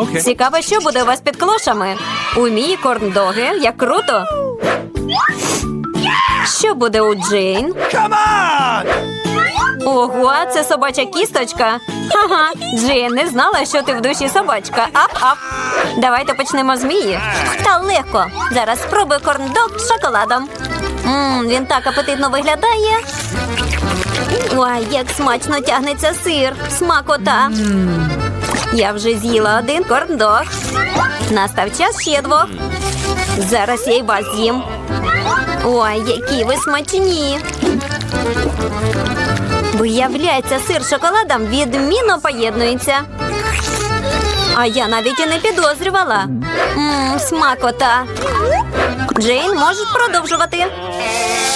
Окей. Цікаво, що буде у вас під клошами. У мій корндоги, як круто. Що буде у Джейн? Ого, це собача кісточка. Ага, Джейн не знала, що ти в душі собачка. Ап-ап. Давайте почнемо з Мії. Та легко. Зараз спробую корндог з шоколадом. Мм, він так апетитно виглядає. Ой, як смачно тягнеться сир. Смакота. Я вже з'їла один корндог. Настав час ще двох. Зараз я й вас з'їм. Ой, які ви смачні. Виявляється, сир з шоколадом відмінно поєднується. А я навіть і не підозрювала. Мм, смакота. Джейн, можеш продовжувати.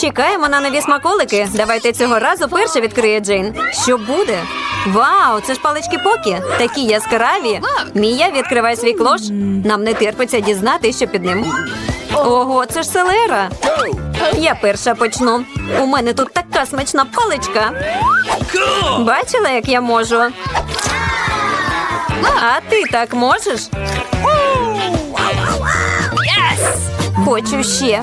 Чекаємо на нові смаколики. Давайте цього разу перше відкриє Джейн. Що буде? Вау, це ж палички покі. Такі яскраві. Мія відкриває свій клош. Нам не терпиться дізнати, що під ним. Ого, це ж селера. Я перша почну. У мене тут така смачна паличка. Бачила, як я можу? А ти так можеш? Хочу ще.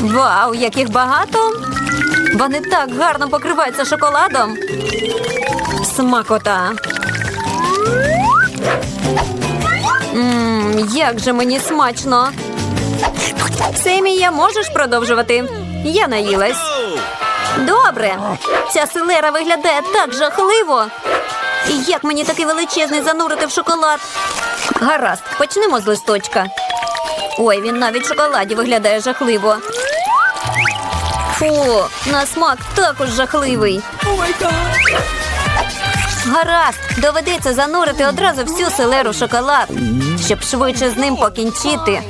Вау, яких багато! Вони так гарно покриваються шоколадом. Смакота. Мм, як же мені смачно. Семія, можеш продовжувати? Я наїлась. Добре. Ця селера виглядає так жахливо. І як мені такий величезний занурити в шоколад? Гаразд, почнемо з листочка. Ой, він навіть в шоколаді виглядає жахливо. Фу, на смак також жахливий. Гаразд, доведеться занурити одразу всю селеру в шоколад, щоб швидше з ним покінчити.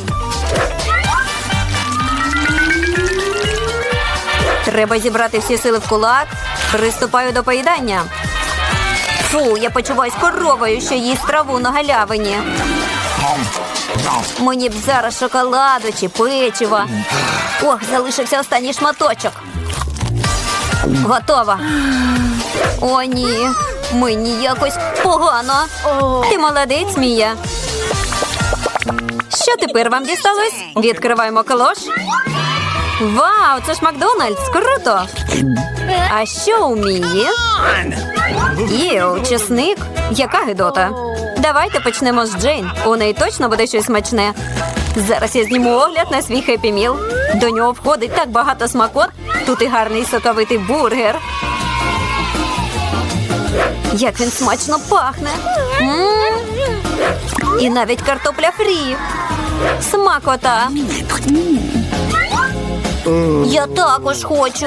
Треба зібрати всі сили в кулак. Приступаю до поїдання. Фу, я почуваюсь коровою, що їсть траву на галявині. Мені б зараз шоколаду чи печива. Ох, залишився останній шматочок. Готова. О, ні. Мені якось погано. Ти молодець, Мія. Що тепер вам дісталось? Відкриваємо клош. Вау, це ж Макдональдс! Круто! А що у Мії? Єу, чесник. Яка гидота. Давайте почнемо з Джейн. У неї точно буде щось смачне. Зараз я зніму огляд на свій хеппі міл. До нього входить так багато смакот. Тут і гарний соковитий бургер. Як він смачно пахне. М. І навіть картопля фрі. Смакота. Я також хочу.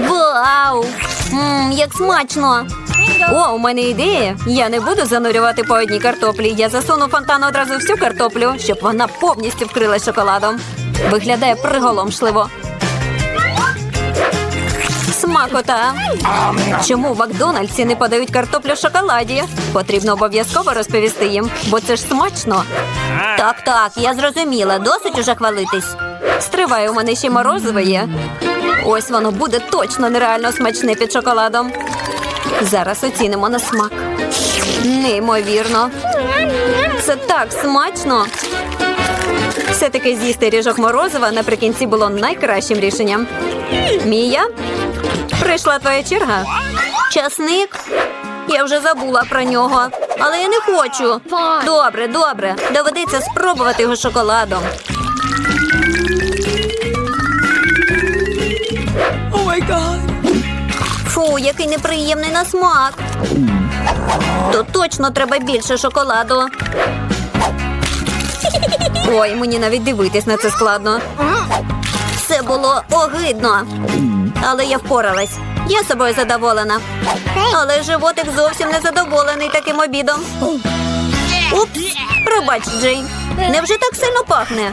Вау! Мм, як смачно! О, у мене ідея. Я не буду занурювати по одній картоплі. Я засуну фонтан одразу всю картоплю, щоб вона повністю вкрилась шоколадом. Виглядає приголомшливо. Смакота. Чому в Макдональдсі не подають картоплю в шоколаді? Потрібно обов'язково розповісти їм, бо це ж смачно. Так, так, я зрозуміла. Досить уже хвалитись. Стривай, у мене ще морозиве є. Ось воно буде точно нереально смачне під шоколадом. Зараз оцінимо на смак. Неймовірно. Це так смачно. Все-таки з'їсти ріжок морозива наприкінці було найкращим рішенням. Мія, прийшла твоя черга. Часник. Я вже забула про нього, але я не хочу. Добре, добре. Доведеться спробувати його шоколадом. God. Фу, який неприємний на смак. То точно треба більше шоколаду. Ой, мені навіть дивитись на це складно. Це було огидно. Але я впоралась. Я собою задоволена. Але животик зовсім не задоволений таким обідом. Упс, пробач, Джейн. Невже так сильно пахне?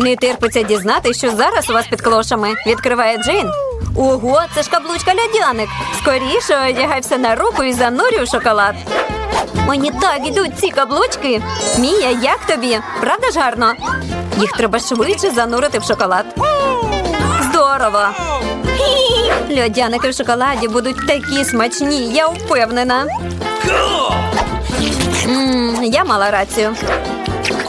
Не терпиться дізнати, що зараз у вас під клошами. Відкриває Джейн. Ого, це ж каблучка льодяник. Скоріше одягай все на руку і занурюй шоколад. Мені так ідуть ці каблучки. Мія, як тобі? Правда ж гарно? Їх треба швидше занурити в шоколад. Здорово! Льодяники в шоколаді будуть такі смачні, я впевнена. Cool. Мм, я мала рацію.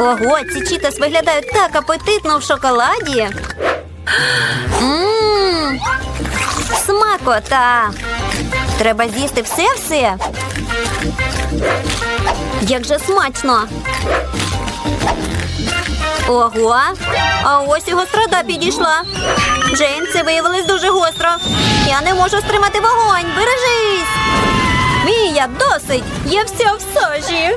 Ого, ці чітос виглядають так апетитно в шоколаді. Мм, смакота. Треба з'їсти все-все. Як же смачно. Ого, а ось і гострота підійшла. Джейн, це виявилось дуже гостро. Я не можу стримати вогонь. Бережись. Мія, досить! Я вся в сажі.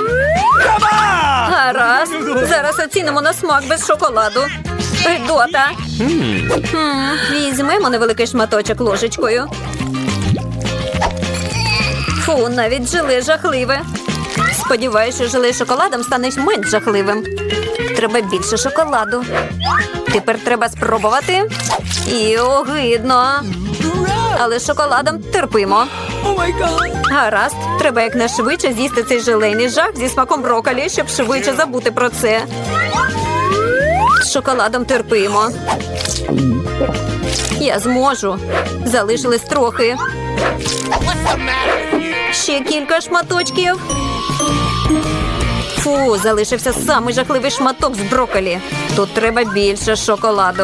Гаразд. Зараз оцінимо на смак без шоколаду. Гидота. Візьмемо невеликий шматочок ложечкою. Фу, навіть желе жахливе. Сподіваюся, що желе шоколадом стане менш жахливим. Треба більше шоколаду. Тепер треба спробувати. І огидно. Але шоколадом терпимо. Гаразд, треба якнайшвидше з'їсти цей желейний жах зі смаком броколі, щоб швидше забути про це. З шоколадом терпимо. Я зможу. Залишилось трохи. Ще кілька шматочків. Фу, залишився самий жахливий шматок з броколі. Тут треба більше шоколаду.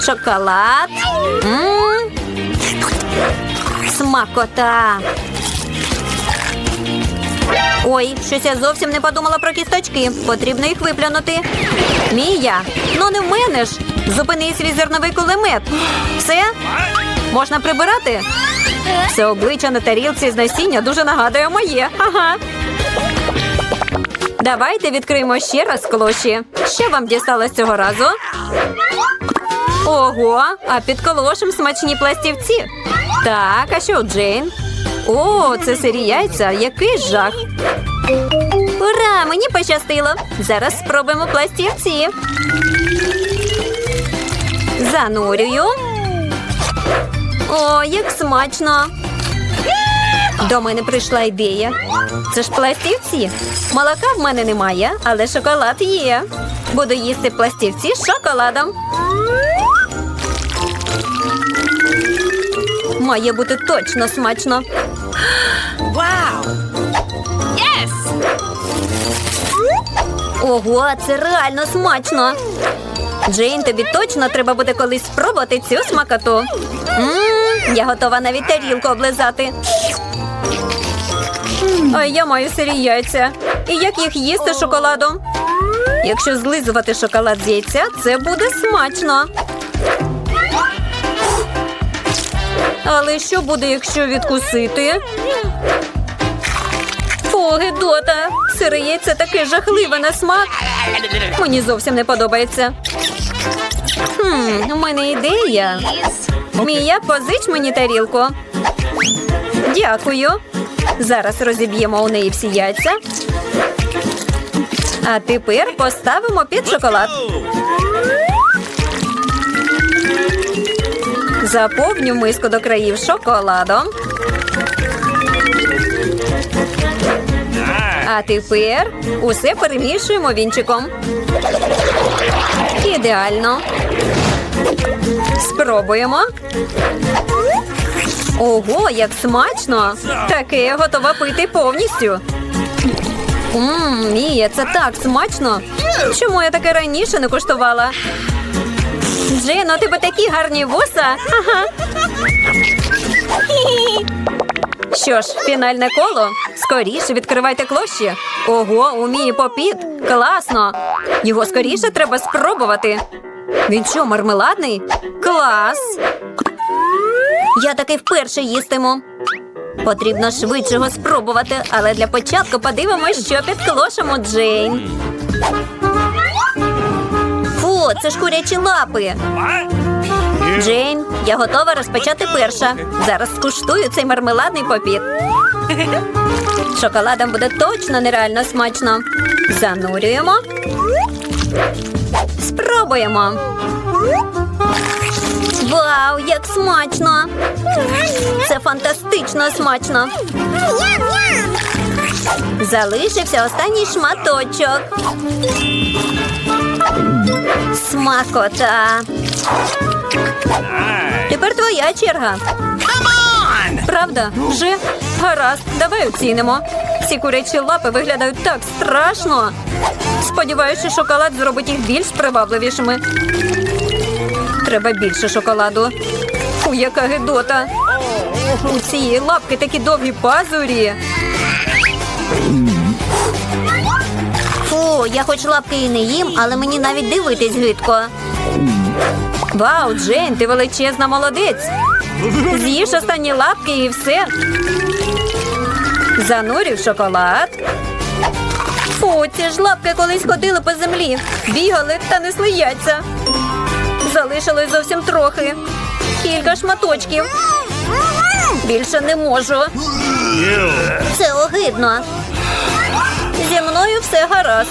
Шоколад. Смакота. Ой, щось я зовсім не подумала про кісточки. Потрібно їх виплюнути. Мія, ну не в мене ж. Зупини свій зерновий кулемет. Все? Можна прибирати? Це обличчя на тарілці з насіння дуже нагадує моє. Ага. Давайте відкриємо ще раз клоші. Що вам дісталось цього разу? Ого, а під колошем смачні пластівці. Так, а що Джейн? О, це сирі яйця, який жах. Ура, мені пощастило. Зараз спробуємо пластівці. Занурюю. О, як смачно. До мене прийшла ідея. Це ж пластівці. Молока в мене немає, але шоколад є. Буду їсти пластівці з шоколадом. Має бути точно смачно. Wow. Ого, це реально смачно. Джейн, тобі точно треба буде колись спробувати цю смакоту. Мм, я готова навіть тарілку облизати. А я маю сирі яйця. І як їх їсти шоколадом? Якщо злизувати шоколад з яйця, це буде смачно. Але що буде, якщо відкусити? Фу, гидота! Сире яйце таке жахливе на смак. Мені зовсім не подобається. Хм, у мене ідея. Мія, позич мені тарілку. Дякую. Зараз розіб'ємо у неї всі яйця. А тепер поставимо під шоколад. Заповню миску до країв шоколадом. А тепер усе перемішуємо вінчиком. Ідеально. Спробуємо. Ого, як смачно! Таке я готова пити повністю. Ммм, Мія, це так смачно. Чому я таке раніше не куштувала? Джино, у тебе такі гарні вуса. Ага. Що ж, фінальне коло. Скоріше відкривайте клощі. Ого, у Мії попіт. Класно. Його скоріше треба спробувати. Він що, мармеладний? Клас. Я таки вперше їстиму. Потрібно швидше його спробувати, але для початку подивимось, що під клошем у Джейн. Це ж курячі лапи. Джейн, я готова розпочати перша. Зараз скуштую цей мармеладний попіт. Шоколадом буде точно нереально смачно. Занурюємо. Спробуємо. Вау, як смачно! Це фантастично смачно. Залишився останній шматочок. Смакота. Тепер твоя черга. Правда? Вже? Гаразд, давай оцінимо. Ці курячі лапи виглядають так страшно. Сподіваюся, шоколад зробить їх більш привабливішими. Треба більше шоколаду. Фу, яка гидота. У цієї лапки такі довгі пазурі. Я хоч лапки і не їм, але мені навіть дивитись гидко. Вау, Джейн, ти величезна молодець. З'їж останні лапки і все. Занурів шоколад. Фу, ці ж лапки колись ходили по землі, бігали та несли яйця. Залишилось зовсім трохи. Кілька шматочків. Більше не можу. Це огидно. Зі мною все гаразд.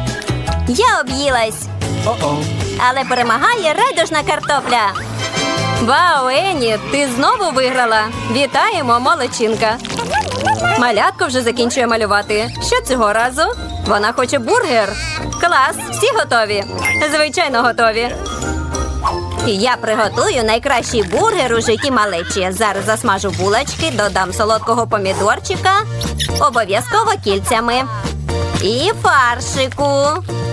Я об'їлась. Але перемагає райдужна картопля. Вау, Ені, ти знову виграла. Вітаємо, молодчинка. Малятко вже закінчує малювати. Що цього разу? Вона хоче бургер. Клас, всі готові. Звичайно, готові. Я приготую найкращий бургер у житті малечі. Зараз засмажу булочки, додам солодкого помідорчика, обов'язково кільцями. І фаршику.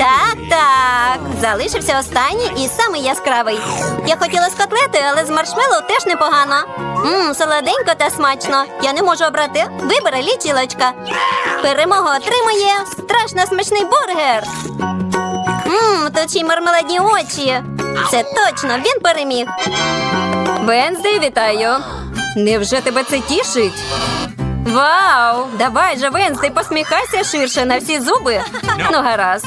Так, так. Залишився останній і самий яскравий. Я хотіла з котлети, але з маршмеллоу теж непогано. Мм, солоденько та смачно. Я не можу обрати. Вибери лічилочка. Перемогу отримує страшно смачний бургер. Мм, тут мармеладні очі. Це точно він переміг. Венздей, вітаю. Невже тебе це тішить? Вау! Давай же, Венздей, посміхайся ширше на всі зуби. Ну, гаразд.